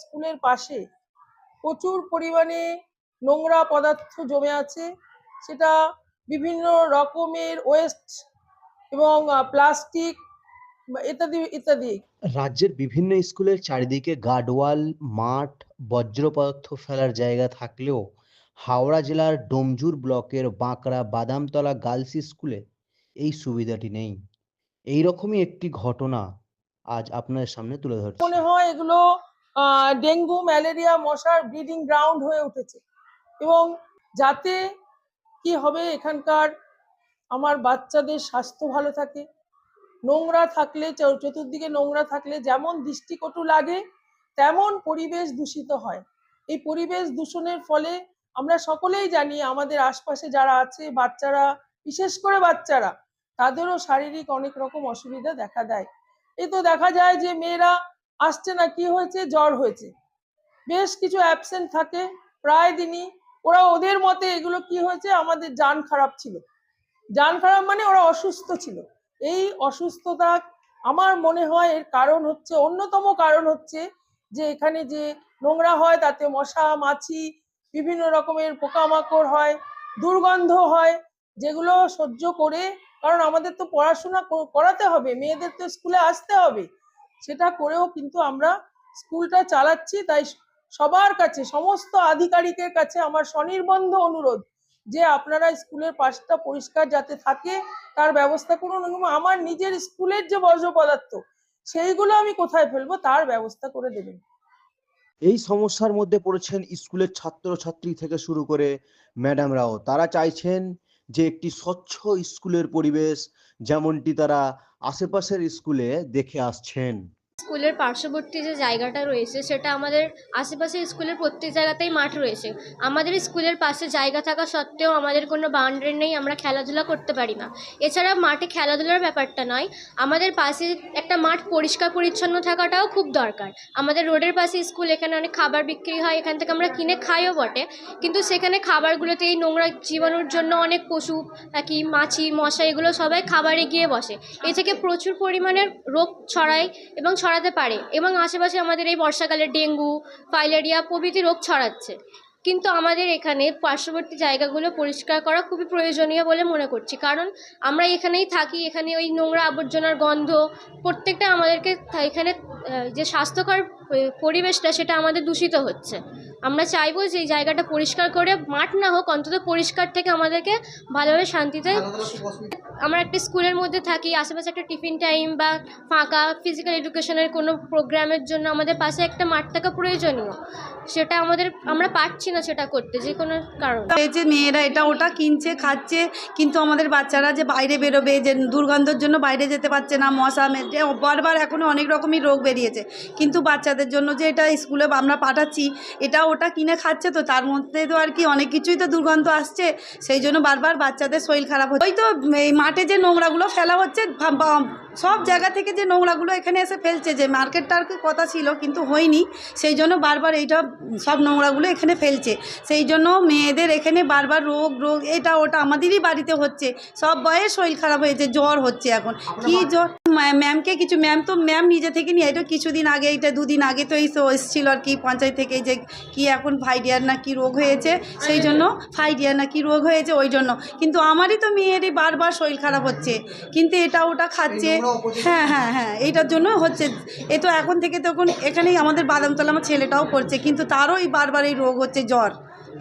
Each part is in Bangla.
স্কুলের পাশে প্রচুর পরিমাণে নোংরা পদার্থ জমে আছে। সেটা বিভিন্ন রকমের ওয়েস্ট এবং প্লাস্টিক ইত্যাদি ইত্যাদি। রাজ্যের বিভিন্ন স্কুলের চারিদিকে গার্ডওয়াল মাঠ বজ্র পদার্থ ফেলার জায়গা থাকলেও হাওড়া জেলার ডোমজুর ব্লকের বাঁকড়া বাদামতলা গার্লস স্কুলে এই সুবিধাটি নেই। এই রকমই একটি ঘটনা আজ আপনাদের সামনে তুলে ধরছি। মনে হয় এগুলো ডেঙ্গু, ম্যালেরিয়া, মশার ব্রিডিং গ্রাউন্ড হয়ে উঠেছে। এবং যাতে কি হবে এখানকার আমার বাচ্চাদের স্বাস্থ্য ভালো থাকে, নোংরা থাকলে চতুর্দিকে নোংরা থাকলে যেমন দৃষ্টিকটু লাগে, তেমন পরিবেশ দূষিত হয়। এই পরিবেশ দূষণের ফলে আমরা সকলেই জানি, আমাদের আশপাশে যারা আছে, বাচ্চারা, বিশেষ করে বাচ্চারা, তাদেরও শারীরিক অনেক রকম অসুবিধা দেখা দেয়। এ তো দেখা যায় যে মেয়েরা আসছে না, কি হয়েছে? জ্বর হয়েছে। বেশ কিছু অ্যাবসেন্ট থাকে। প্রায় দিনই ওরা ওদের মতে এগুলো কি হয়েছে? আমাদের যান খারাপ ছিল। যান খারাপ মানে ওরা অসুস্থ ছিল। এই অসুস্থতা আমার মনে হয় এর কারণ হচ্ছে, অন্যতম কারণ হচ্ছে যে এখানে যে নোংরা হয়, তাতে মশা, মাছি, বিভিন্ন রকমের পোকামাকড় হয়, দুর্গন্ধ হয়, যেগুলো সহ্য করে, কারণ আমাদের তো পড়াশোনা করাতে হবে, মেয়েদের তো স্কুলে আসতে হবে। সেটা করেও কিন্তু আমরা স্কুলটা চালাচ্ছি। তাই সবার কাছে, সমস্ত আধিকারিকের কাছে আমার স্বনির্বন্ধ অনুরোধ যে আপনারা স্কুলের পাশটা পরিষ্কার যাতে থাকে, তার ব্যবস্থা করুন এবং আমার নিজের স্কুলের যে বর্জ্য পদার্থ সেইগুলো আমি কোথায় ফেলব, তার ব্যবস্থা করে দেবেন। এই সমস্যার মধ্যে পড়েছেন স্কুলের ছাত্রছাত্রী থেকে শুরু করে ম্যাডামরাও। তারা চাইছেন যে একটি স্বচ্ছ স্কুলের পরিবেশ, যেমনটি তারা আশেপাশের স্কুলে দেখে আসছেন। স্কুলের পার্শ্ববর্তী যে জায়গাটা রয়েছে, সেটা আমাদের আশেপাশে স্কুলের প্রত্যেক জায়গাতেই মাঠ রয়েছে। আমাদের স্কুলের পাশে জায়গা থাকা সত্ত্বেও আমাদের কোনো বাউন্ডারি নেই, আমরা খেলাধুলা করতে পারি না। এছাড়া মাঠে খেলাধুলার ব্যাপারটা নয়, আমাদের পাশে একটা মাঠ পরিষ্কার পরিচ্ছন্ন থাকাটাও খুব দরকার। আমাদের রোডের পাশে স্কুল, এখানে অনেক খাবার বিক্রি হয়, এখান থেকে আমরা কিনে খাইও বটে, কিন্তু সেখানে খাবারগুলোতে এই নোংরা জীবাণুর জন্য অনেক পশু, পাখি, মাছি, মশা, এগুলো সবাই খাবারে গিয়ে বসে। এ থেকে প্রচুর পরিমাণের রোগ ছড়ায় এবং ছড়াতে পারে এবং আশেপাশে আমাদের এই বর্ষাকালে ডেঙ্গু ফাইলেরিয়া প্রভৃতি রোগ ছড়াচ্ছে। কিন্তু আমাদের এখানে পার্শ্ববর্তী জায়গাগুলো পরিষ্কার করা খুবই প্রয়োজনীয় বলে মনে করছি। কারণ আমরা এখানেই থাকি, এখানে ওই নোংরা আবর্জনার গন্ধ, প্রত্যেকটা আমাদেরকে এখানে যে স্বাস্থ্যকর পরিবেশটা সেটা আমাদের দূষিত হচ্ছে। আমরা চাইব যে এই জায়গাটা পরিষ্কার করে মাঠ না হোক, অন্তত পরিষ্কার থেকে আমাদেরকে ভালোভাবে শান্তিতে আমরা একটা স্কুলের মধ্যে থাকি, আশেপাশে একটা টিফিন টাইম বা ফাঁকা ফিজিক্যাল এডুকেশনের কোনো প্রোগ্রামের জন্য আমাদের পাশে একটা মাঠ থাকা প্রয়োজনীয়। সেটা আমাদের, আমরা পারছি না সেটা করতে, যে কোনো কারণ। এই যে মেয়েরা এটা ওটা কিনছে, খাচ্ছে, কিন্তু আমাদের বাচ্চারা যে বাইরে বেরোবে, যে দুর্গন্ধর জন্য বাইরে যেতে পারছে না, মশা বারবার এখনও অনেক রকমই রোগ বেরিয়েছে। কিন্তু বাচ্চাদের জন্য যে এটা স্কুলে আমরা পাঠাচ্ছি, এটা ওটা কিনে খাচ্ছে তো, তার মধ্যে তো আর কি অনেক কিছুই তো দুর্গন্ধ আসছে, সেই জন্য বারবার বাচ্চাদের শরীর খারাপ হচ্ছে। ওই তো এই মাঠে যে নোংরাগুলো ফেলা হচ্ছে সব জায়গা থেকে যে নোংরাগুলো এখানে এসে ফেলছে যে মার্কেটটার কি কথা ছিল কিন্তু হয়নি। সেই জন্য বারবার এইটা সব নোংরাগুলো এখানে ফেলছে। সেই জন্য মেয়েদের এখানে বারবার রোগ রোগ এটা ওটা আমাদেরই বাড়িতে হচ্ছে। সব বয়ের শরীর খারাপ হয়েছে জ্বর হচ্ছে এখন। কি জ্বর? ম্যামকে কিছু ম্যাম তো ম্যাম নিজে থেকে নিয়ে এটা কিছুদিন আগে এটা দুদিন আগে তো এই তো এসেছিল আর কি পঞ্চায়েত থেকে যে কি এখন ফাইডিয়ার না কি রোগ হয়েছে সেই জন্য ফাইডিয়ার না কি রোগ হয়েছে ওই জন্য। কিন্তু আমারই তো মেয়েরই বারবার শরীর খারাপ হচ্ছে। কিন্তু এটা ওটা খাচ্ছে হ্যাঁ হ্যাঁ হ্যাঁ এইটার জন্য হচ্ছে। এ তো এখন থেকে তখন এখানেই আমাদের বাদামতলা আমার ছেলেটাও পড়ছে। কিন্তু তারও এই বারবার এই রোগ হচ্ছে জ্বর।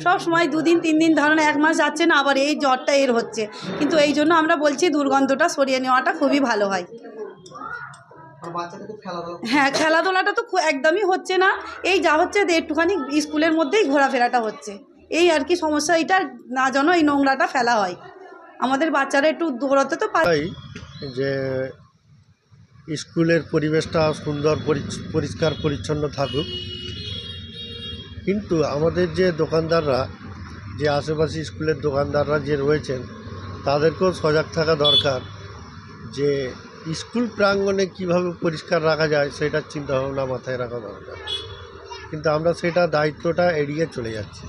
সব সময় দুদিন তিন দিন ধরেন এক মাস যাচ্ছে না আবার এই জ্বরটা এর হচ্ছে। কিন্তু এই জন্য আমরা বলছি দুর্গন্ধটা সরিয়ে নেওয়াটা খুবই ভালো হয়। হ্যাঁ খেলাধুলাটা তো একদমই হচ্ছে না। এই যা হচ্ছে যে একটুখানি স্কুলের মধ্যেই ঘোরাফেরাটা হচ্ছে। এই আর কি সমস্যা এটা না যেন এই নোংরাটা ফেলা হয়। আমাদের বাচ্চারা একটু দৌড়াতে তো পারে যে স্কুলের পরিবেশটা সুন্দর পরিষ্কার পরিচ্ছন্ন থাকুক। কিন্তু আমাদের যে দোকানদাররা যে আশেপাশে স্কুলের দোকানদাররা যে রয়েছেন তাদেরকেও সজাগ থাকা দরকার যে স্কুল প্রাঙ্গণে কীভাবে পরিষ্কার রাখা যায় সেটার চিন্তাভাবনা মাথায় রাখা দরকার। কিন্তু আমরা সেটা দায়িত্বটা এড়িয়ে চলে যাচ্ছি।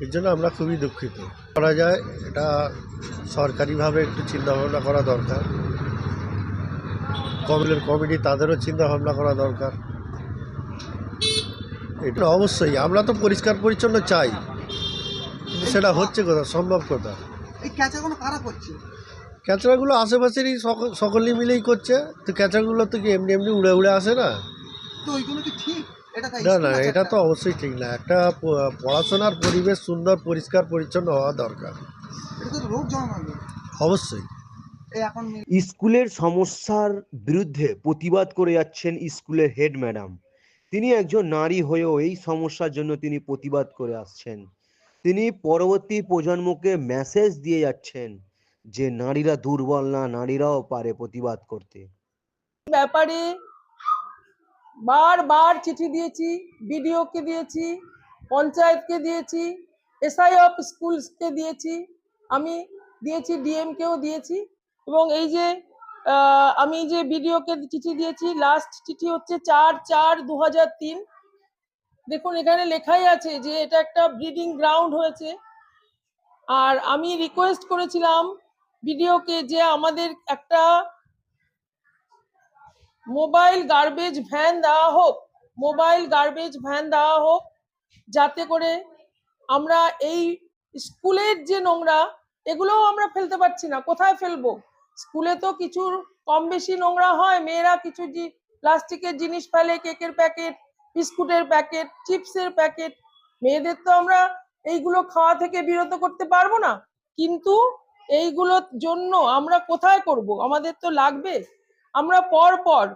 এর জন্য আমরা খুবই দুঃখিত। করা যায়, এটা সরকারিভাবে একটু চিন্তাভাবনা করা দরকার। কমিটির কমিটি তাদেরও চিন্তা ভাবনা করা দরকার। এটা অবশ্যই, আমরা তো পরিষ্কার পরিচ্ছন্ন চাই। কিন্তু সেটা হচ্ছে কোথা সম্ভব কোথা এই কারা ক্যাচড়াগুলো আশেপাশেরই সকল সকলেই মিলেই করছে। তো ক্যাচড়াগুলো তো কি এমনি এমনি উড়ে উড়ে আসে না? তো ওইগুলো কি ঠিক? না না এটা তো অবশ্যই ঠিক না। একটা প- পড়াশোনার পরিবেশ সুন্দর পরিষ্কার পরিচ্ছন্ন হওয়া দরকার। অবশ্যই। স্কুলের সমস্যার বিরুদ্ধে প্রতিবাদ করে যাচ্ছেন স্কুলের হেড ম্যাডাম। তিনি একজন নারী হয়েও এই সমস্যার জন্য তিনি প্রতিবাদ করে আসছেন। তিনি পরবর্তী প্রজন্মকে মেসেজ দিয়ে যাচ্ছেন। যে নারীরা দুর্বল না, নারীরাও পারে প্রতিবাদ করতে। ব্যাপারে বারবার চিঠি দিয়েছি, বিডিওকে দিয়েছি, পঞ্চায়েতকে দিয়েছি, এসআই অফ স্কুলসকে দিয়েছি, আমি দিয়েছি, ডিএমকেও দিয়েছি এবং এই যে আমি যে বিডিওকে চিঠি দিয়েছি লাস্ট চিঠি হচ্ছে চার চার দু দেখুন, এখানে লেখাই আছে যে এটা একটা ব্রিডিং গ্রাউন্ড হয়েছে। আর আমি রিকোয়েস্ট করেছিলাম বিডিওকে যে আমাদের একটা মোবাইল গার্বেজ ভ্যান দেওয়া হোক মোবাইল গার্বেজ ভ্যান দেওয়া হোক, যাতে করে আমরা এই স্কুলের যে নোংরা, এগুলোও আমরা ফেলতে পারছি না। কোথায় ফেলব? স্কুলে তো কিছু কম বেশি নোংরা হয়, মেয়েরা কিছু প্লাস্টিকের জিনিস ফেলে, কেকের প্যাকেট, বিস্কুটের প্যাকেট, চিপসের প্যাকেট। মেয়েদের তো আমরা এইগুলো খাওয়া থেকে বিরত করতে পারব না। কিন্তু এইগুলোর জন্য আমরা কোথায় করব? আমাদের তো লাগবে। আমরা পর পর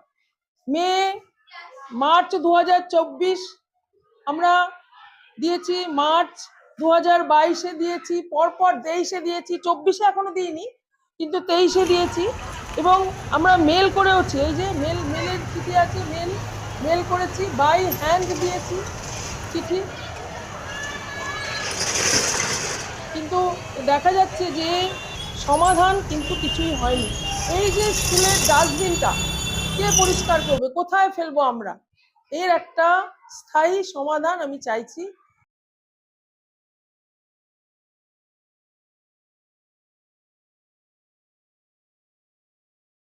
মে, মার্চ দু হাজার চব্বিশ আমরা দিয়েছি, মার্চ দু হাজার বাইশে দিয়েছি, পরপর তেইশে দিয়েছি, চব্বিশে এখনও দিইনি, কিন্তু তেইশে দিয়েছি। এবং আমরা মেল করেওছি, এই যে মেল, মেলের চিঠি আছে, মেল মেল করেছি, বাই হ্যান্ড দিয়েছি চিঠি। কিন্তু দেখা যাচ্ছে যে সমাধান কিন্তু কিছুই হয়নি। এই যে স্কুলের ডাস্টবিনটা, কে পরিষ্কার করবে? কোথায় ফেলব আমরা? এর একটা স্থায়ী সমাধান আমি চাইছি।